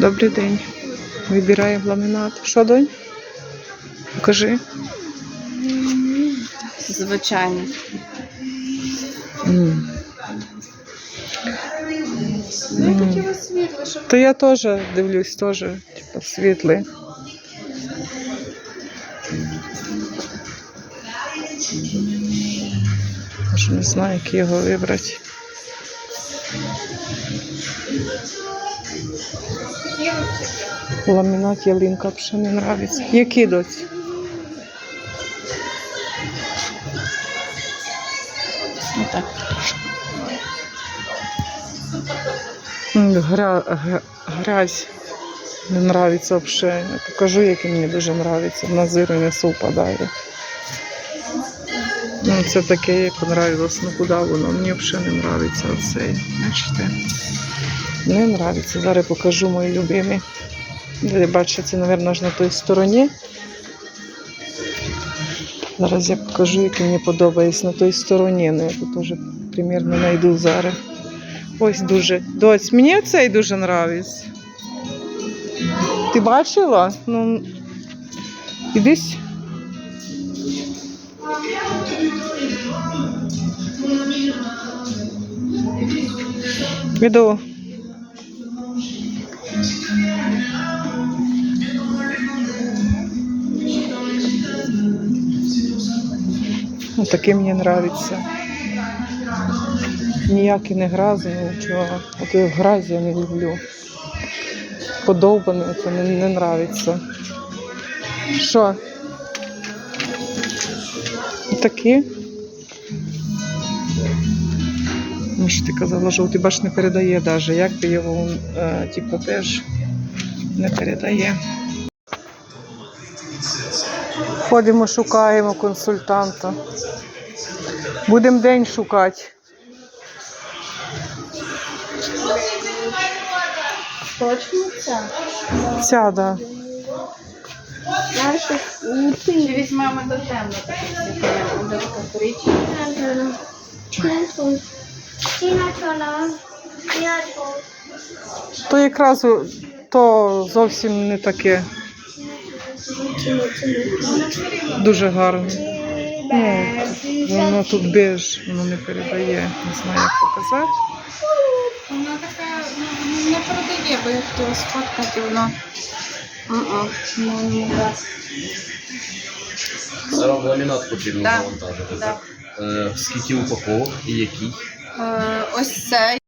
Добрий день. Вибираємо ламінат. Що, донь? Покажи. Звичайно. М. Я хотіла світло, щоб То я теж дивлюсь, теж, типу, світлий. Не знаю, як його вибрати. Ламінат ялинка взагалі не подобається. Які доці? отак. М, Гря, грязь не нравиться взагалі. Я покажу, який мені дуже нравиться. На зиру несу впадає. Ну, це таке, як понравилось, ну куди воно. Мені взагалі не нравиться оцей. Бачите? Не нравиться. Зараз покажу мої любимі. Ви бачите, це, мабуть, на той стороні. Зараз я покажу, який мені подобається на той стороні. Ну, я тут теж примірно знайду зараз. Ось дуже. Доць, мені цей дуже нравиться. Ти бачила? Ну, ідись. Іду. Ну, таке мені нравиться. Ніякий не грязний, нічого. От я грязь я не люблю. Подовбаний, це не, не нравиться. Що? Такі. Ну, що ти казала, жовтий бач не передає навіть. Як би його, е, типу, теж не передає. Ходимо, шукаємо консультанта. Будемо день шукати. Точно це? Ця, да. Знаєш, чи візьмемо до темно. То якраз то зовсім не таке. Дуже гарно. Ну, воно тут беж, воно не передає. Не знаю, як показати. Вона така ну, не продає, бо я хотіла сфоткати, воно. М-м, ну. Зараз ламінат потрібно завантажити. Е, скільки упаковок і який? Е, ось цей.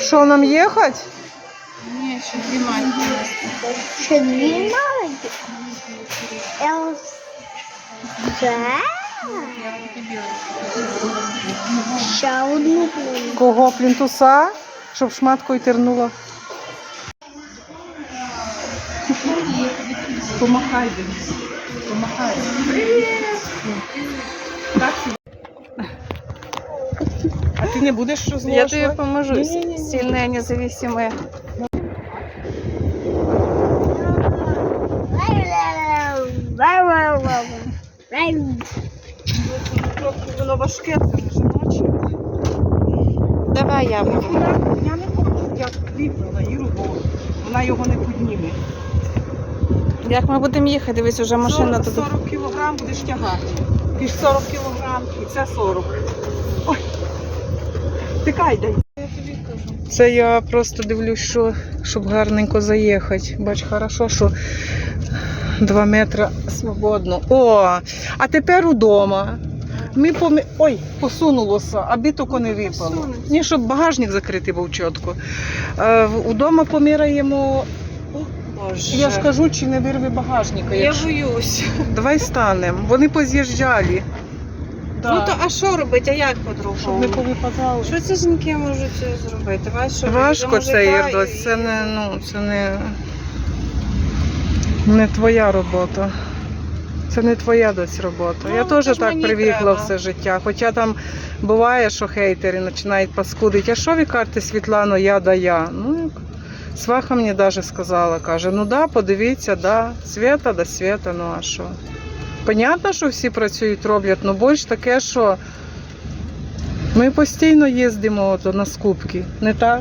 Що нам їхати? Ні, ще дві маленькі. Ще дві маленькі. Ще одну плюну. Кого плінтуса? Щоб шматкою тернула. Помахай, Денис. Помахай. А ти не будеш розложувати? Я тобі поможу. Ні-ні-ні. Сильне, независиме. Воно важке, це не жіноче. Давай я буду. Я, не хочу, я кліпнула Іру, бо вона його не підніме. Як ми будемо їхати, дивись, уже машина 40, тут. 40 кілограм будеш тягати. Ти ж 40 кілограм, і це 40. Ой, тикай дай. Це я просто дивлюсь, що, щоб гарненько заїхати. Бач, хорошо, що 2 метри свободно. О, а тепер удома. Ми помі... Ой, посунулося, аби тільки не випало. Ні, щоб багажник закритий був чітко. Е, удома поміряємо. Боже. Я ж кажу, чи не вирве багажника. Я якщо- боюсь. Давай станемо. Вони поз'їжджали. Ну то а що робити, а як Щоб не по-другому? повипадало. Що ці жінки можуть зробити? Давай, що Важко це, мужика Ірдось. і- Це не, ну, це не, не твоя робота. Це не твоя дось робота. Ну, Я це теж ж так мені привикла треба. все життя. Хоча там буває, що хейтери починають паскудити. А що ви кажете, Світлано, я да я? Ну, Сваха мені навіть сказала, каже, ну да, подивіться, да, свята да свята, ну а що? Понятно, що всі працюють, роблять, але більш таке, що ми постійно їздимо ото на скупки, не так?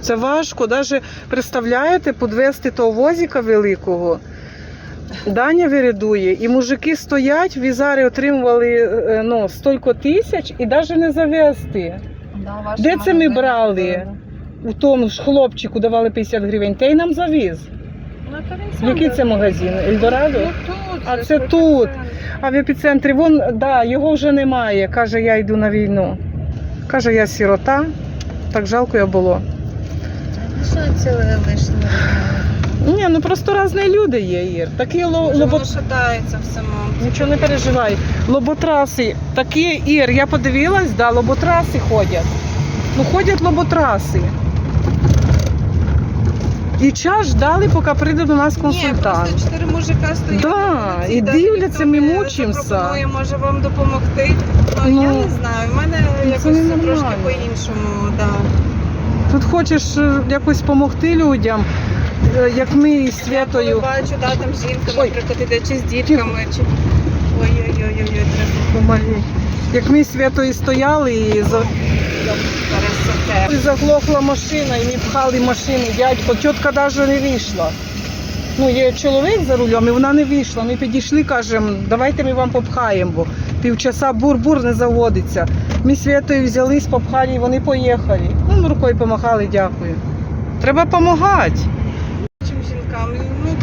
Це важко, навіть представляєте, підвести того возика великого. Даня вирядує, і мужики стоять, візари отримували е, ну, стільки тисяч і навіть не завести. Де це ми брали? У тому ж хлопчику давали 50 гривень, той нам завіз. Який це магазин? Ельдорадо? А це тут. А в епіцентрі вон, да, його вже немає. Каже, я йду на війну. Каже, я сірота. Так жалко я було. Що це лишнє? Ні, ну просто різні люди є, Ір. Такі ло, лобо... шатається в самому. Нічого не переживай. Лоботраси, такі Ір, я подивилась, да, лоботраси ходять. Ну ходять лоботраси. І час ждали, поки прийде до нас Ні, консультант. просто чотири мужика стоять. Да, і дивляться, ми мучимося. запропонує, може вам допомогти. Ну, Ну, я не знаю, в мене якось трошки по-іншому, да. Тут хочеш е, якось допомогти людям, е, як ми із Святою. бачу, да, там жінка, наприклад, іде чи з дітками, чи. Ой-ой-ой, треба Помалі. Як ми з Святою стояли і за... пересете. заглохла машина, і ми пхали машини, дядько, тітка навіть не вийшла. Ну, є чоловік за рулем, і вона не вийшла. Ми підійшли, кажемо, давайте ми вам попхаємо, бо півчаса бур-бур не заводиться. Ми Святою взялись, попхали, і вони поїхали. Ну, рукою помахали, дякую. Треба допомагати.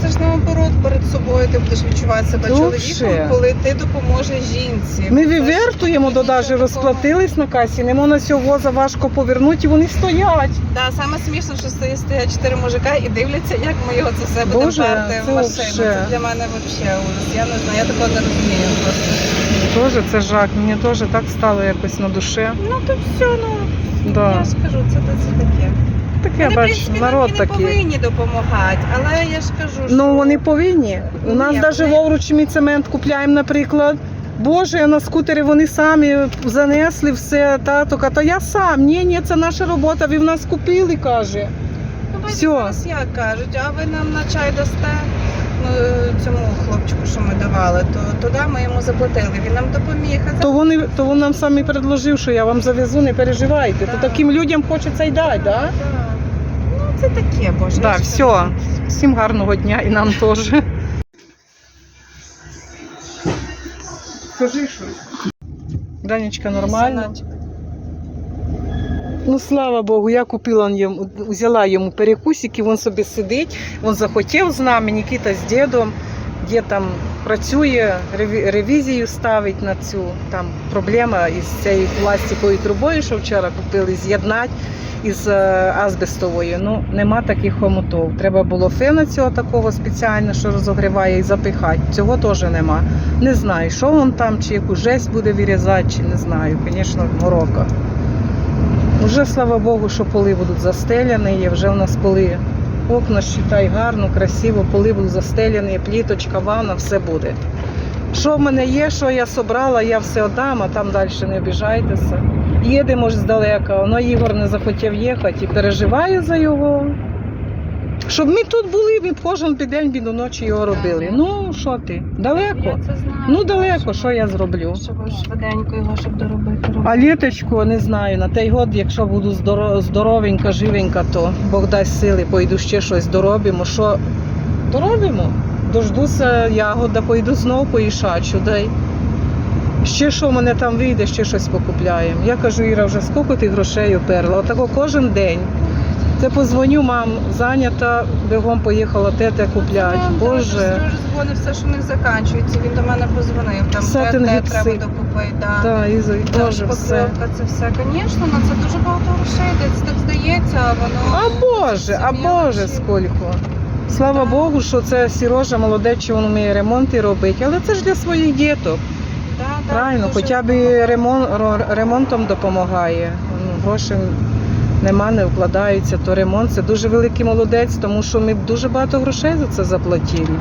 Ж наоборот перед собою ти будеш відчувати себе чоловіком, коли ти допоможеш жінці. Ми вивертуємо, до даже розплатились на касі, не можна цього воза важко повернути, і вони стоять. Да, саме смішно, що стоїть стоять чотири мужика і дивляться, як ми його це все будемо перти в машину. Це для мене взагалі ужас. Я не знаю, я такого не розумію просто. Тоже це жах. Мені теж так стало якось на душе. Ну то все, ну Да. я ж кажу, це, це таке. Таке Вони, в бачу, принципі, народ нам і не такий. повинні допомагати, але я ж кажу, що Ну вони повинні. У Ні, нас навіть вони- в Овручі цемент купляємо, наприклад. Боже, а на скутері вони самі занесли все, тато, та я сам. Ні, ні, це наша робота, ви в нас купили, каже. Ну, бачите, Всьо. зараз як кажуть, а ви нам на чай дасте ну, цьому хлопчику, що ми давали, то туди ми йому заплатили. Він нам допоміг. А То вони, то він нам самі предложив, що я вам завезу, не переживайте. То таким людям хочеться й дати, да? Да. Це таке, боже. Да, все. Всім гарного дня і нам теж. Скажи щось. Данечка, нормально? Ну, слава Богу, я купила йому, взяла йому перекусики, він собі сидить, він захотів з нами, Нікіта з дідом, де там працює, ревізію ставить на цю там проблема із цією пластиковою трубою, що вчора купили, з'єднати із е, азбестовою. Ну, нема таких хомутов. Треба було фена цього такого спеціально, що розогріває і запихати. Цього теж нема. Не знаю, що він там, чи яку жесть буде вирізати, чи не знаю. Звісно, морока. Уже слава Богу, що поли будуть застеляні, є вже у нас поли. Окна считай гарно, красиво, поли будуть застеляні, пліточка, ванна, все буде. Що в мене є, що я собрала, я все отдам, а там далі не обіжайтеся. Їдемо ж здалека, але Ігор не захотів їхати і переживаю за його. Щоб ми тут були, ми б кожен день до ночі його робили. Ну, що ти? Далеко? Ну далеко, що я зроблю? Щоб швиденько його, щоб доробити. А літочку, не знаю, на той год, якщо буду здоровенька, живенька, то Бог дасть сили, пойду ще щось доробимо. Що доробимо? Дождуся ягода, пойду знову поїшачу, дай. Ще що в мене там вийде, ще щось покупляємо. Я кажу, Іра, вже скільки ти грошей оперла? Отако кожен день. Це позвоню, мам, зайнята, бігом поїхала тете купляти. Боже. Дзвонив, все, що в них закінчується. Він до мене позвонив. Там Все те, те треба гіпси. докупити. Да. Так, і за- і Там все. це все. Звісно, ну це дуже багато грошей. Десь так здається, а воно. А Боже, а Боже, скільки. Слава Так. Богу, що це Сірожа молодець, що він вміє ремонти робити, але це ж для своїх діток. Да, да, Правильно, дуже хоча б багато. і ремон, ро- ремонтом допомагає. Ну, Гроші нема, не вкладаються, то ремонт це дуже великий молодець, тому що ми дуже багато грошей за це заплатили.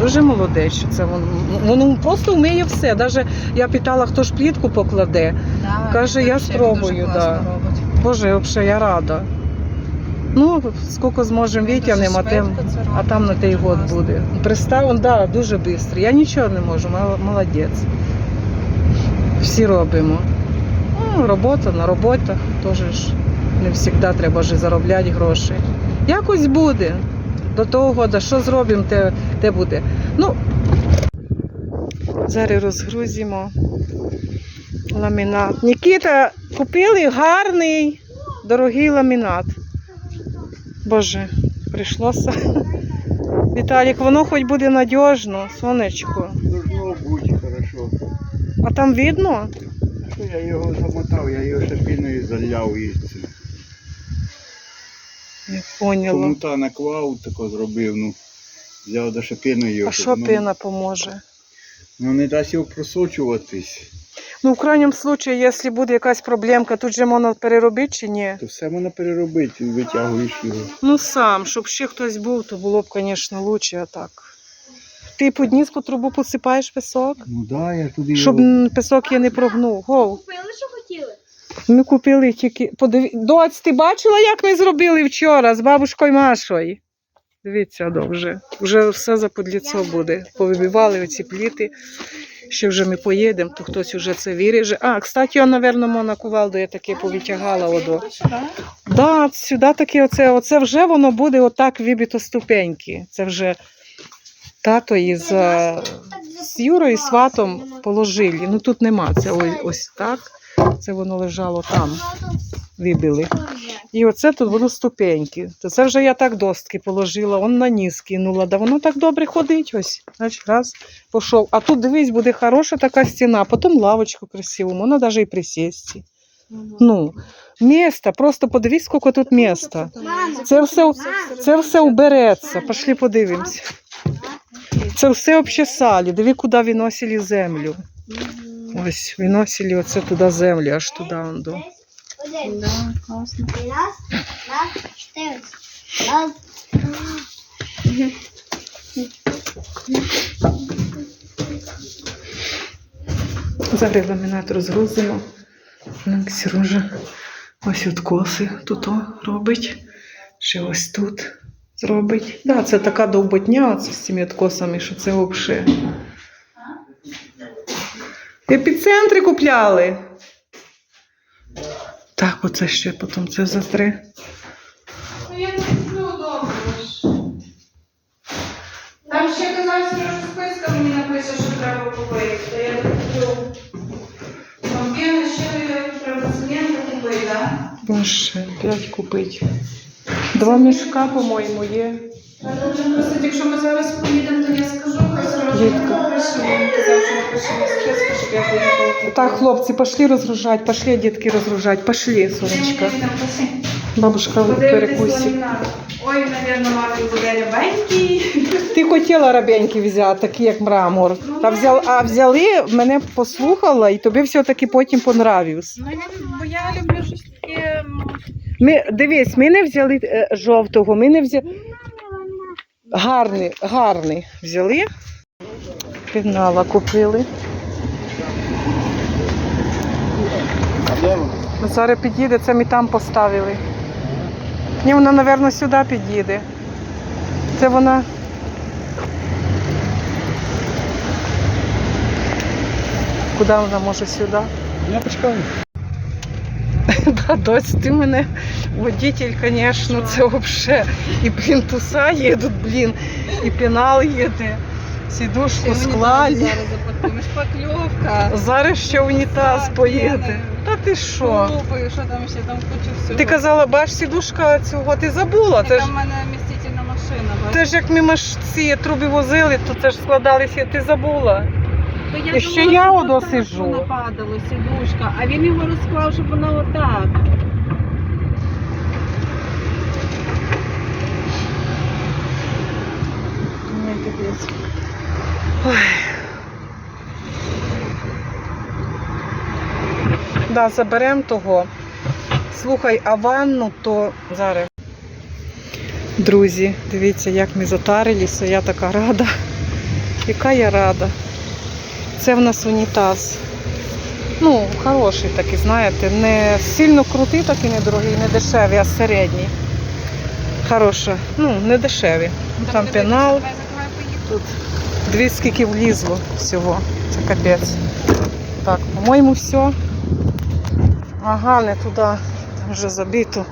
Дуже молодець, що це він. Він просто вміє все. Навіть я питала, хто ж плітку покладе. Да, Каже, я спробую, да. Боже, взагалі я рада. Ну, скільки зможемо витягнемо, а, тим, а там на той год буде. Пристав, он, да, дуже швидко. Я нічого не можу, молодець. Всі робимо. Ну, робота на роботах теж не завжди треба ж заробляти гроші. Якось буде. До того года, що зробимо, те, те буде. Ну, зараз розгрузимо ламінат. Нікіта, купили гарний, дорогий ламінат. Боже, прийшлося. Віталік, воно хоч буде надіжно, сонечко. Должно бути хорошо. А там видно? Я його замотав, я його ще спиною заляв і Я поняла. Комута наклав, тако зробив, ну. Взяв до шипиною його. А що ну, пена поможе? Ну не дасть його просочуватись. Ну, в крайньому випадку, якщо буде якась проблемка, тут же можна переробити чи ні? То все можна переробити, витягуєш його. Ну сам, щоб ще хтось був, то було б, звісно, краще, а так. Ти по дні по трубу посипаєш пісок, Ну да, я туди щоб його... пісок я не прогнув. Гов. Купили, що хотіли? Ми купили тільки. Подиві... Доць, ти бачила, як ми зробили вчора з бабушкою Машою? Дивіться, до вже. Все за буде. Повибивали оці пліти. Ще вже ми поїдемо, то хтось вже це виріже. А, кстати, я, напевно, на кувалду я таке повитягала одо. Да, сюди таке, оце, оце вже воно буде отак вибито ступеньки. Це вже тато із з Юрою і сватом положили. Ну тут нема. Це ось, ось так. Це воно лежало там, вибили. І оце тут воно ступеньки. То це вже я так достки положила, он на низ кинула. Да воно так добре ходить ось. Значить, раз, пішов. А тут дивись, буде хороша така стіна, потім лавочку красиву, можна навіть і присісти. Ну, місто, просто подивись, скільки тут міста. Це все, це все убереться. Пішли подивимось. Це все обчесали. Диви, куди виносили землю. Ось, виносили оце туди землю, аж туди. он до. Да, класно. раз, два, чотири. Раз, Зараз ламінат розгрузимо. Сережа ось от коси тут робить. Ще ось тут зробить. Да, це така довботня оце з цими откосами, що це взагалі. Епіцентри купляли. Так, оце ще потім це затре. Ну, я не люблю добре. Там ще казав, що списка мені напише, що треба купити. То я не куплю. Там ще треба цементу купити, так? Боже, п'ять купить. Два мішка, по-моєму, є. Треба якщо ми зараз поїдемо, то я скажу, хай зразу Дітка. напише. Він казав, що напише списку, щоб я поїхала. Так, хлопці, пошли розгружати, пошли, дітки, розгружати, пошли, сонечка. Бабушка перекусить. Ой, навірно, мамі буде рябенький. Ти хотіла рабеньки взяти, такі як мрамор. Та взяли, а взяли, мене послухала, і тобі все-таки потім понравився. Ну, бо я люблю щось таке. м, Ми, дивись, ми не взяли е, жовтого, ми не взяли. Гарний, гарний взяли. Пінала купили. Зараз під'їде, це ми там поставили. Ні, вона, напевно, сюди під'їде. Це вона. Куди вона може сюди? Я почекаю. Да, доць, ти мене водитель, звісно, це взагалі. І плінтуса їдуть, блін, і пенал їде, сідушку склали. Зараз. Зараз ще унітаз поїде. Та ти що? Лупою, що там ще там кучу всього. Ти казала, бач, сідушка цього ти забула. Це ж, Там в мене машина. ж як ми ж ці труби возили, то це ж складалися, ти забула. То і думала, ще що я отак одо. Воно падало, сідушка, а він його розклав, щоб воно отак. Да, заберемо того. Слухай, а ванну то зараз. Друзі, дивіться, як ми затарилися, я така рада. Яка я рада. Це в нас унітаз. Ну, хороший такий, знаєте, не сильно крутий, такий недорогий, не дешевий, а середній. Хороша. Ну, не дешеві. Там пенал. Тут дві скільки влізло всього. Це капець. Так, по-моєму, все. Ага, не туди. Там вже забито.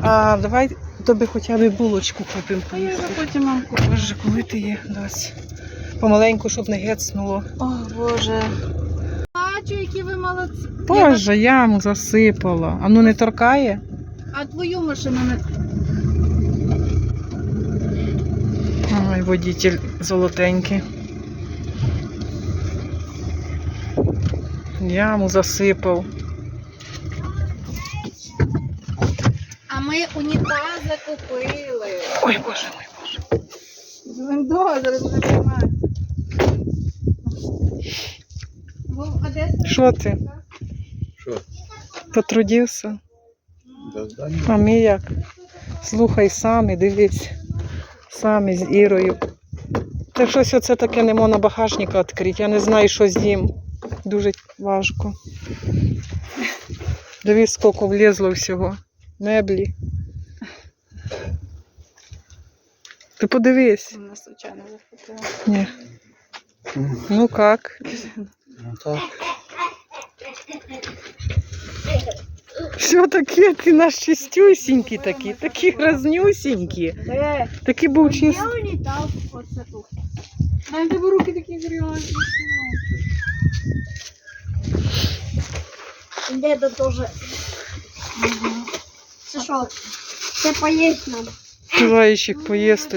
А давай тобі хоча б булочку купимо. А я вже потім вам куплю. Боже, коли ти є, Дась. Помаленьку, щоб не гецнуло. О, Боже. Бачу, які ви молодці. Боже, яму засипала. А ну не торкає? А твою машину не Ой, водитель золотенький. Яму засипав. А ми унітази купили. Ой, боже мой, боже. Зараз буде? Що ти? Що? Потрудився? А ми як? Слухай самі, дивись. Самі з Ірою. Та щось оце таке не можна багажника відкрити. Я не знаю, що з ним. Дуже важко. Дивись, скільки влізло всього. Меблі. Ти подивись. Мене случайно захопила. Ні. Ну як? Ну так. Все таке, ти наш чистюсінький такий, такі грязнюсінькі. Де? Такий був чистий. Я унітаз. Оце тут. А в тебе руки такі грязні. Де то теж. Це що? Це поїсть нам. Желаючих поїсти.